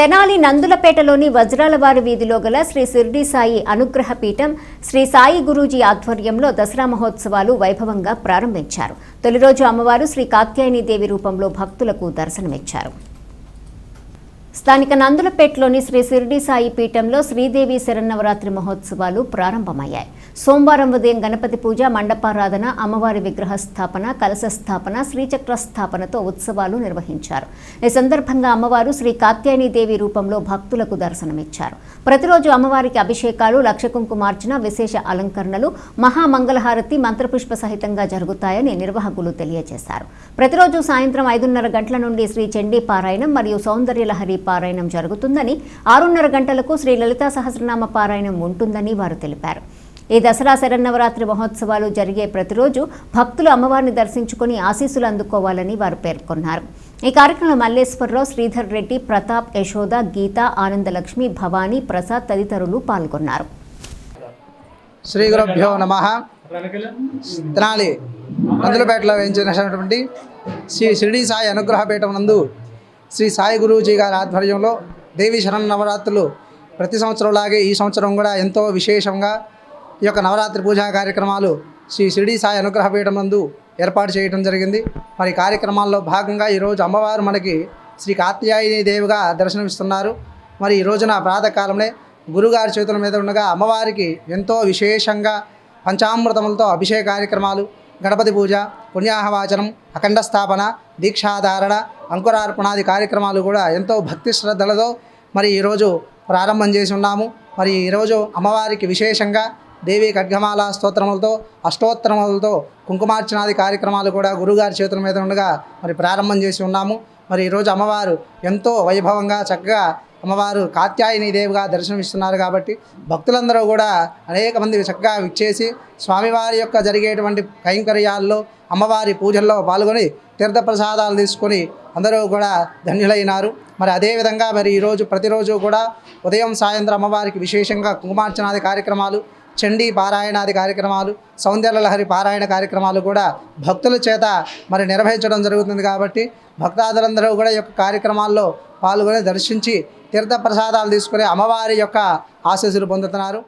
తెనాలి నందులపేటలోని వజ్రాలవారి వీధిలో గల శ్రీ సిర్డి సాయి అనుగ్రహ పీఠం శ్రీ సాయి గురూజీ ఆధ్వర్యంలో దసరా మహోత్సవాలు వైభవంగా ప్రారంభించారు. తొలి రోజు అమ్మవారు శ్రీ కాత్యాయని దేవి రూపంలో భక్తులకు దర్శనమిచ్చారు. స్థానిక నందులపేటలోని శ్రీ సిర్డి సాయి పీఠంలో శ్రీదేవి శరన్నవరాత్రి మహోత్సవాలు ప్రారంభమయ్యాయి. సోమవారం ఉదయం గణపతి పూజ మండపారాధన అమ్మవారి విగ్రహ స్థాపన కలశ స్థాపన శ్రీచక్ర స్థాపనతో ఉత్సవాలు నిర్వహించారు. ఈ సందర్భంగా అమ్మవారు శ్రీ కాత్యాయని దేవి రూపంలో భక్తులకు దర్శనమిచ్చారు. ప్రతిరోజు అమ్మవారికి అభిషేకాలు లక్ష కుంకుమార్చన విశేష అలంకరణలు మహామంగళహారతి మంత్రపుష్ప సహితంగా జరుగుతాయని నిర్వాహకులు తెలియజేశారు. ప్రతిరోజు సాయంత్రం ఐదున్నర గంటల నుండి శ్రీ చండీ పారాయణం మరియు సౌందర్యలహరి పారాయణం జరుగుతుందని ఆరున్నర గంటలకు శ్రీ లలితా సహస్రనామ పారాయణం ఉంటుందని వారు తెలిపారు. ఈ దసరా శరన్నవరాత్రి మహోత్సవాలు జరిగే ప్రతిరోజు భక్తులు అమ్మవారిని దర్శించుకుని ఆశీస్సులు అందుకోవాలని వారు పేర్కొన్నారు. ఈ కార్యక్రమంలో మల్లేశ్వరరావు శ్రీధర్ రెడ్డి ప్రతాప్ యశోద గీత ఆనందలక్ష్మి భవానీ ప్రసాద్ తదితరులు పాల్గొన్నారు. శ్రీ గురుభ్యో నమ. తెనాలి నందులపేటలో వేయించినటువంటి శ్రీ షిరిడి సాయి అనుగ్రహపీఠం నందు శ్రీ సాయి గురూజీ గారి ఆధ్వర్యంలో దేవి శరణ్ నవరాత్రులు ప్రతి సంవత్సరంలాగే ఈ సంవత్సరం కూడా ఎంతో విశేషంగా ఈ యొక్క నవరాత్రి పూజా కార్యక్రమాలు శ్రీ షిరిడి సాయి అనుగ్రహపీఠం నందు ఏర్పాటు చేయడం జరిగింది. మరి కార్యక్రమాల్లో భాగంగా ఈరోజు అమ్మవారు మనకి శ్రీ కాత్యాయని దేవిగా దర్శనమిస్తున్నారు. మరి ఈ రోజున ప్రాతకాలంలో గురుగారి చేతుల మీద ఉండగా అమ్మవారికి ఎంతో విశేషంగా పంచామృతములతో అభిషేక కార్యక్రమాలు గణపతి పూజ పుణ్యాహవాచనం అఖండ స్థాపన దీక్షాధారణ అంకురార్పణాది కార్యక్రమాలు కూడా ఎంతో భక్తి శ్రద్ధలతో మరి ఈరోజు ప్రారంభం చేసి ఉన్నాము. మరి ఈరోజు అమ్మవారికి విశేషంగా దేవి ఖడ్గమాల స్తోత్రములతో అష్టోత్తరములతో కుంకుమార్చనాది కార్యక్రమాలు కూడా గురుగారి చేతుల మీద ఉండగా మరి ప్రారంభం చేసి ఉన్నాము. మరి ఈరోజు అమ్మవారు ఎంతో వైభవంగా చక్కగా అమ్మవారు కాత్యాయని దేవిగా దర్శనమిస్తున్నారు కాబట్టి భక్తులందరూ కూడా అనేక మంది చక్కగా విచ్చేసి స్వామివారి యొక్క జరిగేటువంటి కైంకర్యాల్లో అమ్మవారి పూజల్లో పాల్గొని తీర్థప్రసాదాలు తీసుకొని అందరూ కూడా ధన్యులైనారు. మరి అదేవిధంగా మరి ఈరోజు ప్రతిరోజు కూడా ఉదయం సాయంత్రం అమ్మవారికి విశేషంగా కుంకుమార్చనాది కార్యక్రమాలు చండీ పారాయణాది కార్యక్రమాలు సౌందర్యలహరి పారాయణ కార్యక్రమాలు కూడా భక్తుల చేత మరి నిర్వహించడం జరుగుతుంది కాబట్టి భక్తాదులందరూ కూడా ఈ యొక్క కార్యక్రమాల్లో పాల్గొని దర్శించి తీర్థప్రసాదాలు తీసుకుని అమ్మవారి యొక్క ఆశీస్సులు పొందుతున్నారు.